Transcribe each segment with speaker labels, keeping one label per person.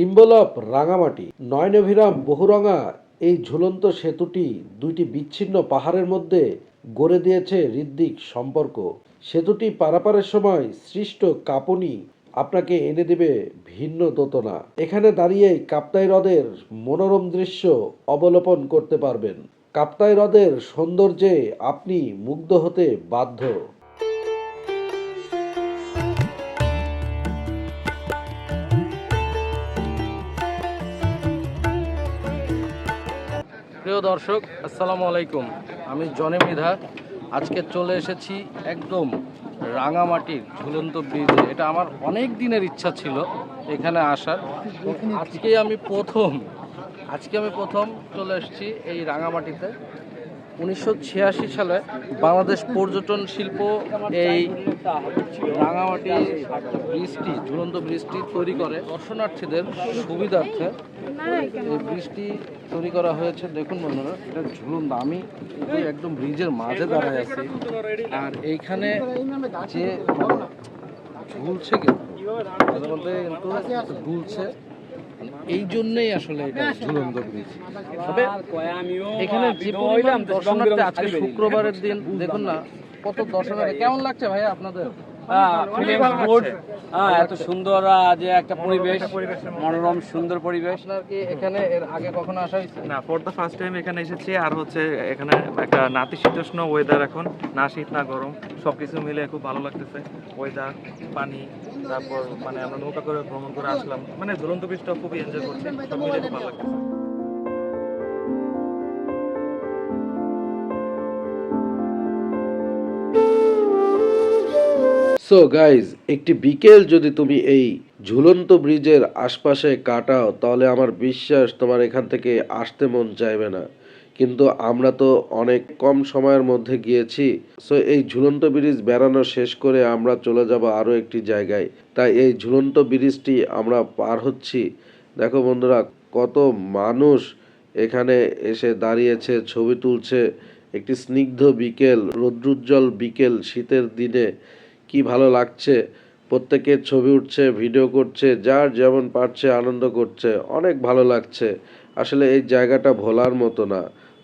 Speaker 1: Symbol of Rangamati, নয়নভিরাম, বহুরঙা, এই ঝুলন্ত সেতুটি দুইটি বিচ্ছিন্ন পাহাড়ের মধ্যে গড়ে দিয়েছে হৃদ্দিক সম্পর্ক। সেতুটি পারাপারের সময় সৃষ্ট কাঁপুনি আপনাকে এনে দেবে ভিন্ন দোতনা। এখানে দাঁড়িয়ে কাপ্তাই হ্রদের মনোরম দৃশ্য অবলোপন করতে পারবেন। কাপ্তাই হ্রদের সৌন্দর্যে আপনি মুগ্ধ হতে বাধ্য।
Speaker 2: প্রিয় দর্শক, আসসালামু আলাইকুম। আমি জনে মৃধা। আজকে চলে এসেছি একদম রাঙামাটির ঝুলন্ত ব্রিজে এটা আমার অনেক দিনের ইচ্ছা ছিল এখানে আসার। আজকে আমি প্রথম, আজকে আমি প্রথম চলে এসেছি এই রাঙামাটিতে। উনিশশো ছিয়াশি সালে বাংলাদেশ পর্যটন শিল্প এই রাঙামাটি ব্রিজটি, ঝুলন্ত ব্রিজটি তৈরি করে। দর্শনার্থীদের সুবিধার্থে এই ব্রিজটি তৈরি করা হয়েছে। দেখুন বন্ধুরা, এটা ঝুলন্ত। আমি একদম ব্রিজের মাঝে দাঁড়ায় আছি। আর এইখানে যে ঝুলছে কিন্তু দুলছে এই জন্যই আসলে এটা ঝুলন্ত ব্রিজ তবে এখানে যে পরিমাণ দর্শনার্থী আজকে শুক্রবারের দিন দেখুন না কত দর্শনার্থী কেমন লাগছে ভাইয়া আপনাদের?
Speaker 3: এত সুন্দর যে একটা পরিবেশ মনোরম সুন্দর পরিবেশ।
Speaker 2: আপনার কি এখানে এর আগে কখনো আসা হয়েছে?
Speaker 4: না ফর দ্য ফার্স্ট টাইম এখানে এসেছি। আর হচ্ছে এখানে একটা নাতিশীতোষ্ণ ওয়েদার এখন। না শীত না গরম। সব কিছু মিলে খুব ভালো লাগতেছে। ওয়েদার পানি তারপর মানে আমরা নৌকা করে ভ্রমণ করে আসলাম। মানে ঝুলন্ত বীজটা খুবই এনজয় করছি। সব মিলে খুব ভালো লাগতেছে।
Speaker 1: সো গাইজ একটি বিকেল যদি তুমি এই ঝুলন্ত ব্রিজের আশপাশে কাটাও, তাহলে আমার বিশ্বাস তোমার এখান থেকে আসতে মন চাইবে না। কিন্তু আমরা তো অনেক কম সময়ের মধ্যে গিয়েছি। সো এই ঝুলন্ত ব্রিজ বেড়ানো শেষ করে আমরা চলে যাব আরও একটি জায়গায়। তাই এই ঝুলন্ত ব্রিজটি আমরা পার হচ্ছি। দেখো বন্ধুরা, কত মানুষ এখানে এসে দাঁড়িয়েছে, ছবি তুলছে। একটি স্নিগ্ধ বিকেল, রৌদ্রোজ্জ্বল বিকেল শীতের দিনে। কি ভালো লাগছে প্রত্যেকের ছবি উঠছে ভিডিও করছে যার যেমন পারছে আনন্দ করছে অনেক ভালো লাগছে আসলে এই জায়গাটা ভোলার মতো না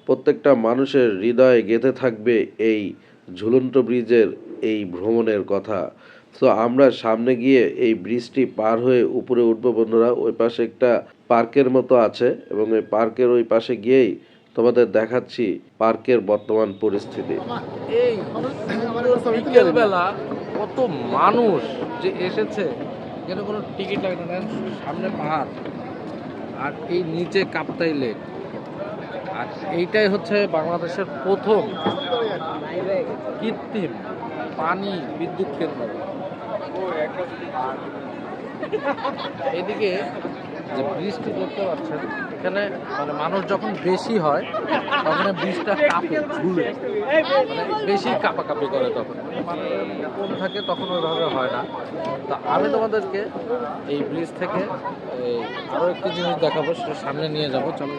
Speaker 1: প্রত্যেকটা মানুষের হৃদয়ে গেঁথে থাকবে এই ঝুলন্ত ব্রিজের এই ভ্রমণের কথা তো আমরা সামনে গিয়ে এই ব্রিজটি পার হয়ে উপরে উঠবো বন্ধুরা ওই পাশে একটা পার্কের মতো আছে এবং এই পার্কের ওই পাশে গিয়েই তোমাদের দেখাচ্ছি পার্কের বর্তমান পরিস্থিতি
Speaker 2: এই কত মানুষ যে এসেছে যেন কোনো টিকিট লাগে না সামনে পাহাড় আর এই নিচে কাপ্তাই লেক। আর এইটাই হচ্ছে বাংলাদেশের প্রথম কৃত্রিম পানি বিদ্যুৎ কেন্দ্র। এদিকে যে ব্রিজটি দেখতে পাচ্ছেন, এখানে মানে মানুষ যখন বেশি হয় তখন বৃষ্টিটা কাঁপে, ঝুলে। মানে বেশি কাঁপাকাঁপি করে তখন। মানে কম থাকে তখন ওইভাবে হয় না। তো আমি তোমাদেরকে এই ব্রিজ থেকে আরও একটি জিনিস দেখাবো, সেটা সামনে নিয়ে যাব। চলো।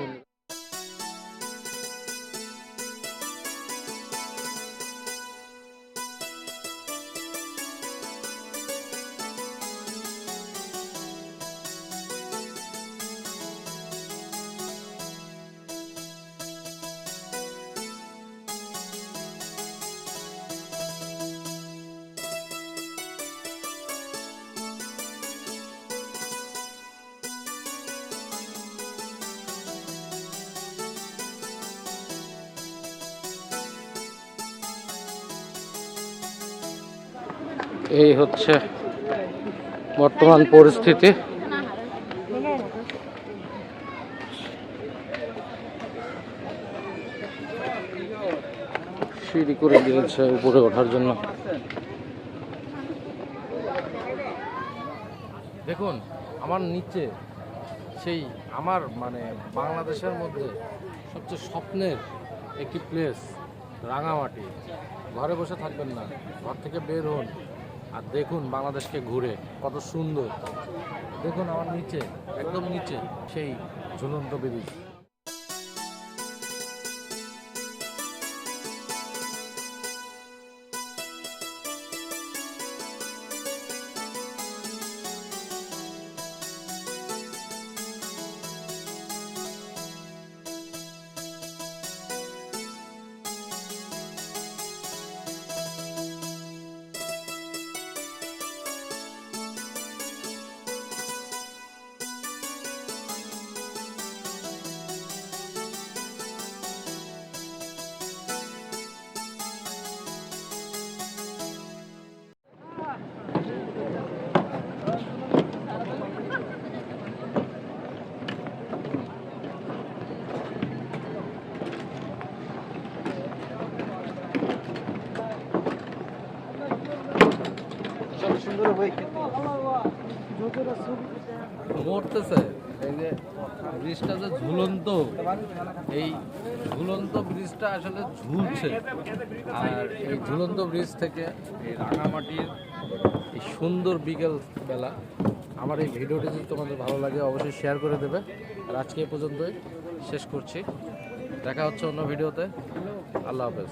Speaker 2: এই হচ্ছে বর্তমান পরিস্থিতি। সিঁড়ি করে দিয়েছে উপরে ওঠার জন্য। দেখুন, আমার নিচে সেই আমার মানে বাংলাদেশের মধ্যে সবচেয়ে স্বপ্নের একটি প্লেস রাঙামাটি। ঘরে বসে থাকবেন না, ঘর থেকে বের হন। আর দেখুন বাংলাদেশকে ঘুরে কত সুন্দর। দেখুন আমার নিচে একদম নিচে সেই ঝুলন্ত ব্রিজ। মরতেছে। এই যে ব্রিজটা যে ঝুলন্ত, এই ঝুলন্ত ব্রিজটা আসলে ঝুলছে। আর এই ঝুলন্ত ব্রিজ থেকে এই রাঙামাটির এই সুন্দর বিকেল বেলা। আমার এই ভিডিওটি যদি তোমাদের ভালো লাগে, অবশ্যই শেয়ার করে দেবে। আর আজকে এ পর্যন্তই শেষ করছি। দেখা হচ্ছে অন্য ভিডিওতে। আল্লাহ হাফেজ।